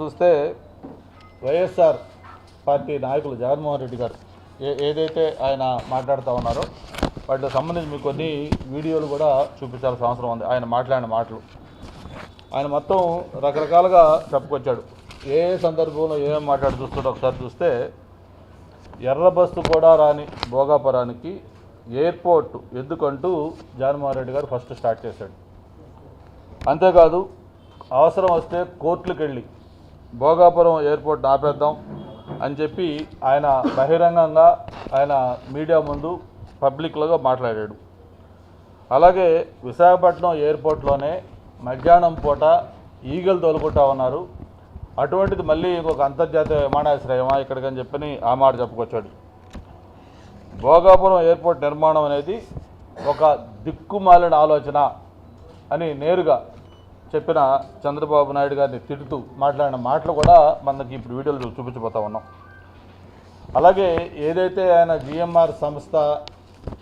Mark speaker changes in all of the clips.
Speaker 1: చూస్తే వైఎస్ఆర్ పార్టీ నాయకులు జగన్మోహన్ రెడ్డి గారు ఏ ఏదైతే ఆయన మాట్లాడుతూ ఉన్నారో వాటికి సంబంధించి మీకు కొన్ని వీడియోలు కూడా చూపించాల్సిన అవసరం ఉంది. ఆయన మాట్లాడిన మాటలు. ఆయన మొత్తం రకరకాలుగా చెప్పుకొచ్చాడు. ఏ సందర్భంలో ఏమేమి మాట్లాడి చూస్తాడో ఒకసారి చూస్తే ఎర్ర బస్సు కూడా రాని భోగాపురానికి ఎయిర్పోర్ట్ ఎందుకంటూ జగన్మోహన్ రెడ్డి గారు ఫస్ట్ స్టార్ట్ చేశాడు. అంతేకాదు అవసరం వస్తే కోర్టులకు వెళ్ళి భోగాపురం ఎయిర్పోర్ట్ ఆపేద్దాం అని చెప్పి ఆయన బహిరంగంగా ఆయన మీడియా ముందు పబ్లిక్లో మాట్లాడాడు. అలాగే విశాఖపట్నం ఎయిర్పోర్ట్లోనే మధ్యాహ్నం పూట ఈగలు తోలుకుంటా ఉన్నారు. అటువంటిది మళ్ళీ ఇంకొక అంతర్జాతీయ విమానాశ్రయమా ఇక్కడికని చెప్పని ఆ మాట చెప్పుకొచ్చాడు. భోగాపురం ఎయిర్పోర్ట్ నిర్మాణం అనేది ఒక దిక్కుమాలిన ఆలోచన అని నేరుగా చెప్పిన చంద్రబాబు నాయుడు గారిని తిడుతూ మాట్లాడిన మాటలు కూడా మనకి ఇప్పుడు వీడియోలు చూపించబోతా ఉన్నాం. అలాగే ఏదైతే ఆయన జిఎంఆర్ సంస్థ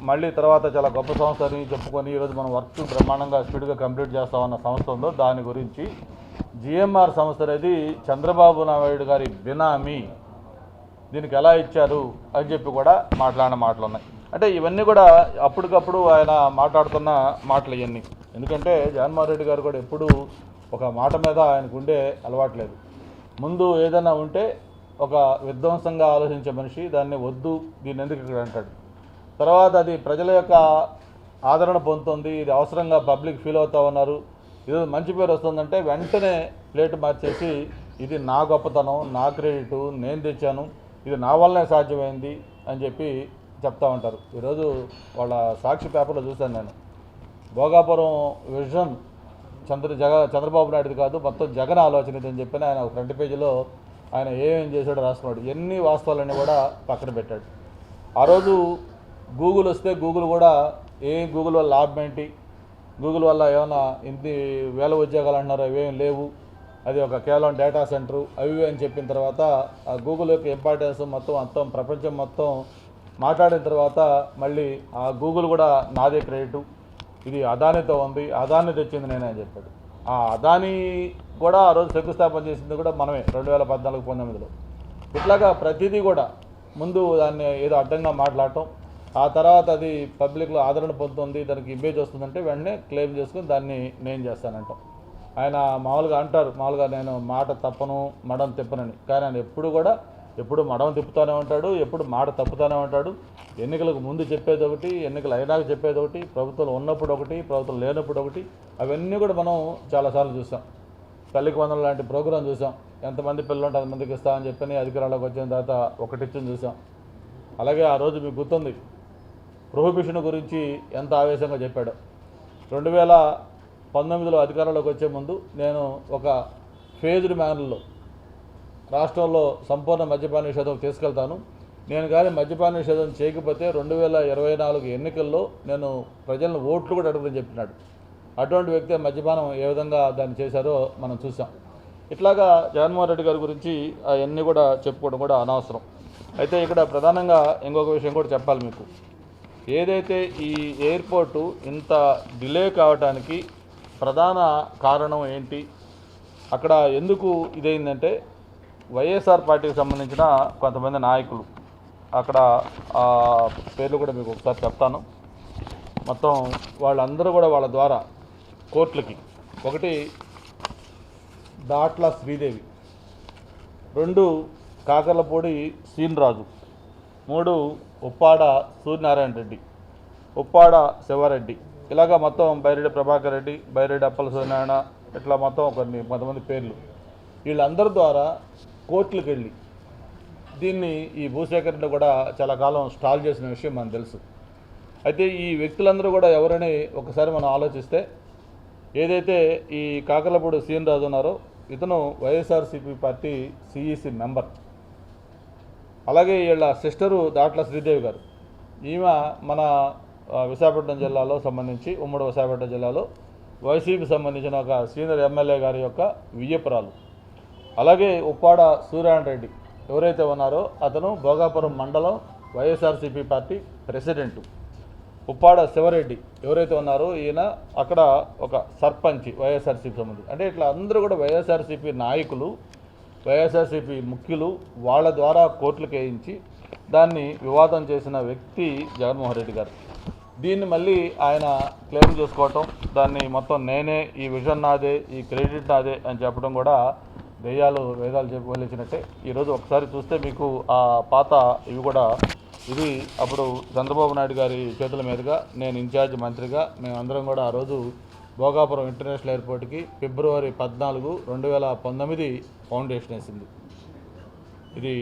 Speaker 1: మళ్ళీ తర్వాత చాలా గొప్ప సంస్థ అని చెప్పుకొని ఈరోజు మనం వర్క్ బ్రహ్మాండంగా స్పీడ్గా కంప్లీట్ చేస్తామన్న సంస్థ ఉందో దాని గురించి జిఎంఆర్ సంస్థ అనేది చంద్రబాబు నాయుడు గారి బినామీ. దీనికి ఎలా ఇచ్చారు అని చెప్పి కూడా మాట్లాడిన మాటలు ఉన్నాయి. అంటే ఇవన్నీ కూడా అప్పటికప్పుడు ఆయన మాట్లాడుతున్న మాటలు ఇవన్నీ ఎందుకంటే జగన్మోహన్ రెడ్డి గారు కూడా ఎప్పుడూ ఒక మాట మీద ఆయనకు ఉండే అలవాట్లేదు ముందు ఏదైనా ఉంటే ఒక విధ్వంసంగా ఆలోచించే మనిషి దాన్ని వద్దు దీన్ని ఎందుకు ఇక్కడ అంటాడు? తర్వాత అది ప్రజల యొక్క ఆదరణ పొందుతుంది ఇది అవసరంగా పబ్లిక్ ఫీల్ అవుతా ఉన్నారు. ఇది మంచి పేరు వస్తుందంటే వెంటనే ప్లేట్ మార్చేసి ఇది నా గొప్పతనం నా క్రెడిట్ నేను తెచ్చాను ఇది నా వల్లనే సాధ్యమైంది అని చెప్పి చెప్తా ఉంటారు. ఈరోజు వాళ్ళ సాక్షి పేపర్లో చూశాను నేను. భోగాపురం విజన్ చంద్ర జగ చంద్రబాబు నాయుడుది కాదు మొత్తం జగన్ ఆలోచన ఇది అని చెప్పిన ఆయన ఒక ఫ్రంట్ పేజీలో ఆయన ఏమేం చేశాడో రాసుకున్నాడు. ఎన్ని వాస్తవాలన్నీ కూడా పక్కన పెట్టాడు. ఆ రోజు గూగుల్ వస్తే గూగుల్ కూడా ఏ గూగుల్ వల్ల లాభం ఏంటి? గూగుల్ వల్ల ఏమైనా ఇన్ని వేల ఉద్యోగాలు అంటున్నారు అవేం లేవు. అది ఒక కేవలం డేటా సెంటర్ అవి అని చెప్పిన తర్వాత ఆ గూగుల్ యొక్క ఇంపార్టెన్స్ మొత్తం మొత్తం ప్రపంచం మొత్తం మాట్లాడిన తర్వాత మళ్ళీ ఆ గూగుల్ కూడా నాదే క్రెడిట్ ఇది అదానితో ఉంది అదాని తెచ్చింది నేనే అని చెప్పాడు. ఆ అదాని కూడా ఆ రోజు శంకుస్థాపన చేసింది కూడా మనమే రెండు వేల పద్నాలుగు పంతొమ్మిదిలో. ఇట్లాగా ప్రతిదీ కూడా ముందు దాన్ని ఏదో అడ్డంగా మాట్లాడటం ఆ తర్వాత అది పబ్లిక్లో ఆదరణ పొందుతుంది దానికి ఇమేజ్ వస్తుందంటే వెంటనే క్లెయిమ్ చేసుకుని దాన్ని నేను చేస్తానంటాం. ఆయన మామూలుగా అంటారు మామూలుగా నేను మాట తప్పను మడం తిప్పనని. కానీ ఆయన ఎప్పుడు కూడా ఎప్పుడు మడవ తిప్పుతూనే ఉంటాడు ఎప్పుడు మాట తప్పుతూనే ఉంటాడు. ఎన్నికలకు ముందు చెప్పేది ఒకటి ఎన్నికలు అయినాక చెప్పేది ఒకటి ప్రభుత్వం ఉన్నప్పుడు ఒకటి ప్రభుత్వం లేనప్పుడు ఒకటి. అవన్నీ కూడా మనం చాలాసార్లు చూసాం. తల్లికి వందలు లాంటి ప్రోగ్రాం చూసాం. ఎంతమంది పిల్లలు ఉంటే అంతమందికి ఇస్తామని చెప్పని అధికారాలకు వచ్చిన తర్వాత ఒకటిచ్చని చూసాం. అలాగే ఆ రోజు మీకు గుర్తుంది ప్రొహిబిషన్ గురించి ఎంత ఆవేశంగా చెప్పాడు. రెండు వేల పంతొమ్మిదిలో అధికారంలోకి వచ్చే ముందు నేను ఒక ఫేజ్డ్ మ్యానర్లో రాష్ట్రంలో సంపూర్ణ మద్యపాన నిషేధం తీసుకెళ్తాను. నేను కానీ మద్యపాన నిషేధం చేయకపోతే రెండు వేల ఇరవై నాలుగు ఎన్నికల్లో నేను ప్రజలను ఓట్లు కూడా అడగదని చెప్పినాడు. అటువంటి వ్యక్తి మద్యపానం ఏ విధంగా దాన్ని చేశారో మనం చూసాం ఇట్లాగా జగన్మోహన్ రెడ్డి గారి గురించి అవన్నీ కూడా చెప్పుకోవడం కూడా అనవసరం. అయితే ఇక్కడ ప్రధానంగా ఇంకొక విషయం కూడా చెప్పాలి మీకు. ఏదైతే ఈ ఎయిర్పోర్టు ఇంత డిలే కావడానికి ప్రధాన కారణం ఏంటి? అక్కడ ఎందుకు ఇదైందంటే వైఎస్ఆర్ పార్టీకి సంబంధించిన కొంతమంది నాయకులు. అక్కడ ఆ పేర్లు కూడా మీకు ఒకసారి చెప్తాను. మొత్తం వాళ్ళందరూ కూడా వాళ్ళ ద్వారా కోర్టులకి. ఒకటి దాట్ల శ్రీదేవి. రెండు కాకర్లపూడి శ్రీనిరాజు మూడు ఉప్పాడ సూర్యనారాయణ రెడ్డి. ఉప్పాడ శివారెడ్డి. ఇలాగ మొత్తం బైరెడ్డి ప్రభాకర్ రెడ్డి బైరెడ్డి అప్పల సూర్యనారాయణ ఇట్లా మొత్తం కొన్ని కొంతమంది పేర్లు. వీళ్ళందరి ద్వారా కోర్టులకు వెళ్ళి దీన్ని ఈ భూసేకరణ కూడా చాలా కాలం స్టాల్ చేసిన విషయం మనకు తెలుసు. అయితే ఈ వ్యక్తులందరూ కూడా ఎవరని ఒకసారి మనం ఆలోచిస్తే ఏదైతే ఈ కాకలపూడి సీఎన్ రాజు ఉన్నారో ఇతను వైఎస్ఆర్సీపీ పార్టీ సిఈసి మెంబర్. అలాగే వీళ్ళ సిస్టరు దాట్ల శ్రీదేవి గారు. ఈమె మన విశాఖపట్నం జిల్లాలో సంబంధించి ఉమ్మడి విశాఖపట్నం జిల్లాలో వైసీపీ సంబంధించిన ఒక సీనియర్ ఎమ్మెల్యే గారి యొక్క వియ్యపురాలు. అలాగే ఉప్పాడ సూర్యారాయణ రెడ్డి ఎవరైతే ఉన్నారో అతను భోగాపురం మండలం YSRCP party president. Uppada Sivareddy ఎవరైతే ఉన్నారో ఈయన అక్కడ ఒక సర్పంచ్ వైఎస్ఆర్సీపీ సంబంధించి. అంటే ఇట్లా అందరూ కూడా వైఎస్ఆర్సీపీ నాయకులు వైఎస్ఆర్సీపీ ముఖ్యులు వాళ్ళ ద్వారా కోర్టులకు వేయించి దాన్ని వివాదం చేసిన వ్యక్తి జగన్మోహన్ రెడ్డి గారు. దీన్ని మళ్ళీ ఆయన క్లెయిమ్ చేసుకోవటం దాన్ని మొత్తం నేనే ఈ విజన్ నాదే ఈ క్రెడిట్ నాదే అని చెప్పడం కూడా దెయ్యాలు వేదాలు చెప్పి వెళ్ళించినట్టే ఈరోజు ఒకసారి చూస్తే మీకు ఆ పాత ఇవి కూడా ఇది అప్పుడు చంద్రబాబు నాయుడు గారి చేతుల మీదుగా నేను ఇన్ఛార్జ్ మంత్రిగా మేమందరం కూడా ఆ రోజు భోగాపురం ఇంటర్నేషనల్ ఎయిర్పోర్ట్కి ఫిబ్రవరి పద్నాలుగు రెండు వేల పంతొమ్మిది ఫౌండేషన్ వేసింది. ఇది